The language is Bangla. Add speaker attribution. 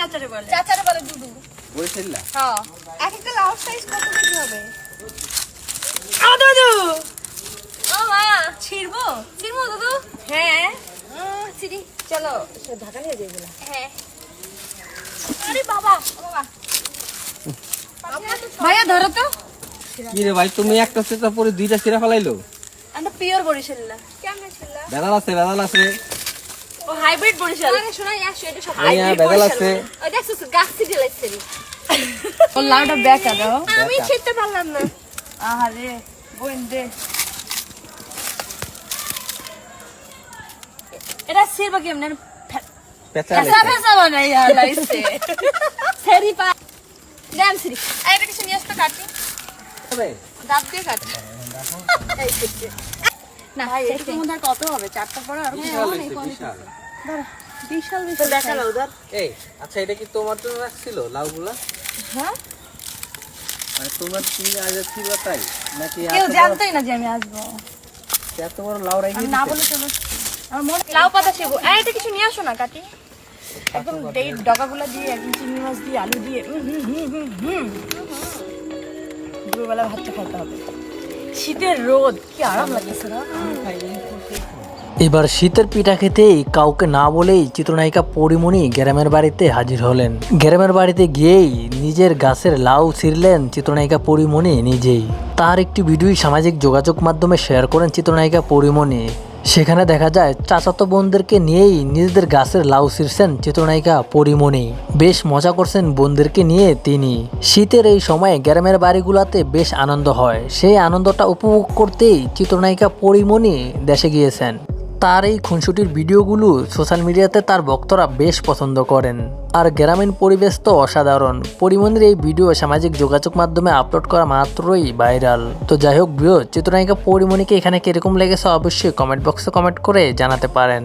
Speaker 1: চাচারে বলে।
Speaker 2: চাচারে বলে দুদু। হ্যাঁ। এক একটা লাউ সাইজ কত কেজি হবে?
Speaker 1: আ দাদু!
Speaker 2: ও মা
Speaker 1: ছিড়বো?
Speaker 2: দুদু?
Speaker 1: হ্যাঁ।
Speaker 2: সিরি
Speaker 1: চলো। ঢাকা নিয়ে যাই বলে
Speaker 2: হ্যাঁ। আরে বাবা বাবা।
Speaker 1: ভাইয়া ধরো তো।
Speaker 3: কি রে ভাই তুমি একটা সেটা পরে দুইটা সিরা ফেলাইলো?
Speaker 1: আমরা পিওর বরিশাল্লা
Speaker 2: কেমন ছিল
Speaker 3: বেদাল আছে বেদাল আছে।
Speaker 1: ও হাইব্রিড বরিশাল।
Speaker 2: আরে শোনাই আসো এটা সব
Speaker 3: আইয়া বেদাল আছে।
Speaker 2: দেখছ তো, গাছ থেকে লাগছে
Speaker 1: ও লাউটা বেকা দাও।
Speaker 2: আমি ছিটতে পারলাম না।
Speaker 1: আহারে বোন দে এটা ছিড়বা কেমন?
Speaker 3: পেঁচা
Speaker 1: ফেসা বানাই লাইছে।
Speaker 2: সেরি পা দেন সিরি আর কিছু নিয়ে আসতে কাটি। দাঁত দিয়ে কাটি। এই ছিটতে না
Speaker 1: ভাই
Speaker 2: ছিটতে।
Speaker 1: এটার মধ্যে আর কত হবে? চারটা পরে আর
Speaker 3: বিশাল। বিশাল
Speaker 2: বিশাল
Speaker 1: দেখা লাউ ধর
Speaker 3: এই আচ্ছা এটা কি তোমার জন্য রাখছিল লাউগুলা?
Speaker 1: হ্যাঁ?
Speaker 3: মানে তোমার তুমি আজ ছিল তাই? নাকি
Speaker 1: কেউ
Speaker 3: এত বড়-
Speaker 1: জানতোই না যে আমি আসব।
Speaker 3: এত বড় লাউ রাখি
Speaker 1: না বলে চলো আমার মনে
Speaker 2: লাউ পাতা সেবো আর এটা কিছু নিয়ে আসো না কাটি
Speaker 1: একদম এই ডগাগুলো দিয়ে একদম চিংড়ি মাছ দিয়ে আলু দিয়ে উম, হুম, হুম, হুম, হুম। দুপুরবেলা ভাতটা খাইতে হবে। শীতের রোদ, কি আরাম
Speaker 4: এবার শীতের পিঠা খেতেই কাউকে না বলেই চিত্রনায়িকা পরিমণি গ্রামের বাড়িতে হাজির হলেন। গ্রামের বাড়িতে গিয়েই নিজের গাছের লাউ ছিঁড়লেন চিত্রনায়িকা পরিমণি নিজেই। তার একটি ভিডিও সামাজিক যোগাযোগ মাধ্যমে শেয়ার করেন চিত্রনায়িকা পরিমণি। সেখানে দেখা যায় চাচাতো বোনদেরকে নিয়েই নিজেদের গাছের লাউ ছিঁড়ছেন চিত্রনায়িকা পরিমণি। বেশ মজা করছেন বোনদেরকে নিয়ে তিনি। শীতের এই সময়ে গ্রামের বাড়িগুলোতে বেশ আনন্দ হয়। সেই আনন্দটা উপভোগ করতেই চিত্রনায়িকা পরিমণি দেশে গিয়েছেন। তার এই খুনসুটির ভিডিওগুলো সোশ্যাল মিডিয়াতে তার ভক্তরা বেশ পছন্দ করেন। আর গ্রামীণ পরিবেশ তো অসাধারণ। পরিমণির এই ভিডিও সামাজিক যোগাযোগ মাধ্যমে আপলোড করা মাত্রই ভাইরাল। তো যাই হোক বৃহৎ চিত্রনায়িকা পরিমণিকে এখানে কীরকম লেগেছে অবশ্যই কমেন্ট বক্সে কমেন্ট করে জানাতে পারেন।